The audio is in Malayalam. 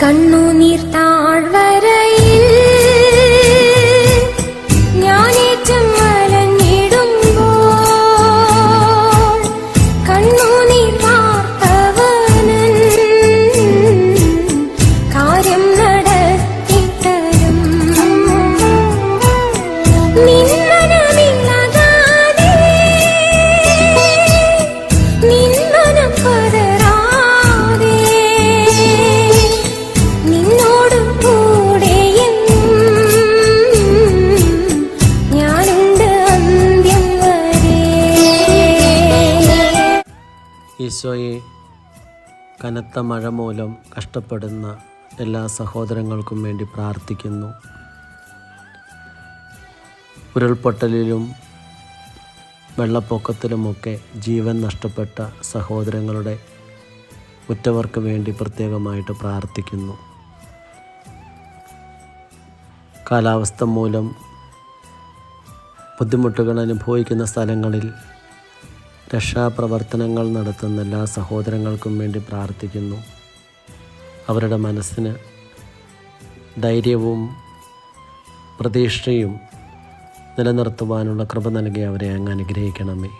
കണ്ണുനീർ താഴ്വരയിൽ ഈശോയെ കനത്ത മഴ മൂലം കഷ്ടപ്പെടുന്ന എല്ലാ സഹോദരങ്ങൾക്കും വേണ്ടി പ്രാർത്ഥിക്കുന്നു. ഉരുൾപൊട്ടലിലും വെള്ളപ്പൊക്കത്തിലുമൊക്കെ ജീവൻ നഷ്ടപ്പെട്ട സഹോദരങ്ങളുടെ ഉറ്റവർക്ക് വേണ്ടി പ്രത്യേകമായിട്ട് പ്രാർത്ഥിക്കുന്നു. കാലാവസ്ഥ മൂലം ബുദ്ധിമുട്ടുകൾ അനുഭവിക്കുന്ന സ്ഥലങ്ങളിൽ രക്ഷാപ്രവർത്തനങ്ങൾ നടത്തുന്ന എല്ലാ സഹോദരങ്ങൾക്കും വേണ്ടി പ്രാർത്ഥിക്കുന്നു. അവരുടെ മനസ്സിന് ധൈര്യവും പ്രതീക്ഷയും നിലനിർത്തുവാനുള്ള കൃപ നൽകി അവരെ അങ്ങ് അനുഗ്രഹിക്കണമേ.